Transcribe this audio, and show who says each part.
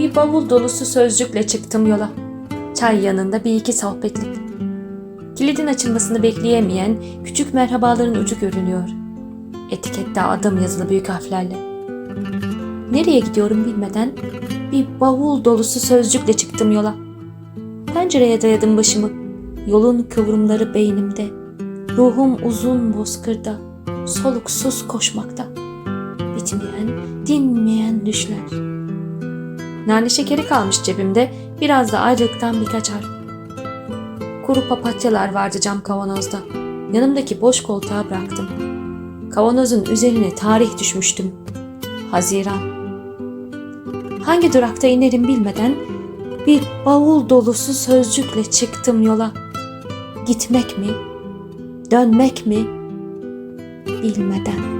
Speaker 1: Bir bavul dolusu sözcükle çıktım yola. Çay yanında bir iki sohbetlik. Kilidin açılmasını bekleyemeyen küçük merhabaların ucu görünüyor. Etikette adım yazılı büyük harflerle. Nereye gidiyorum bilmeden bir bavul dolusu sözcükle çıktım yola. Pencereye dayadım başımı. Yolun kıvrımları beynimde. Ruhum uzun bozkırda, soluksuz koşmakta. Bitmeyen, dinmeyen düşler. Nane şekeri kalmış cebimde, biraz da ayrılıktan birkaç harf. Kuru papatyalar vardı cam kavanozda. Yanımdaki boş koltuğa bıraktım. Kavanozun üzerine tarih düşmüştüm. Haziran. Hangi durakta inerim bilmeden bir bavul dolusu sözcükle çıktım yola. Gitmek mi? Dönmek mi? Bilmeden.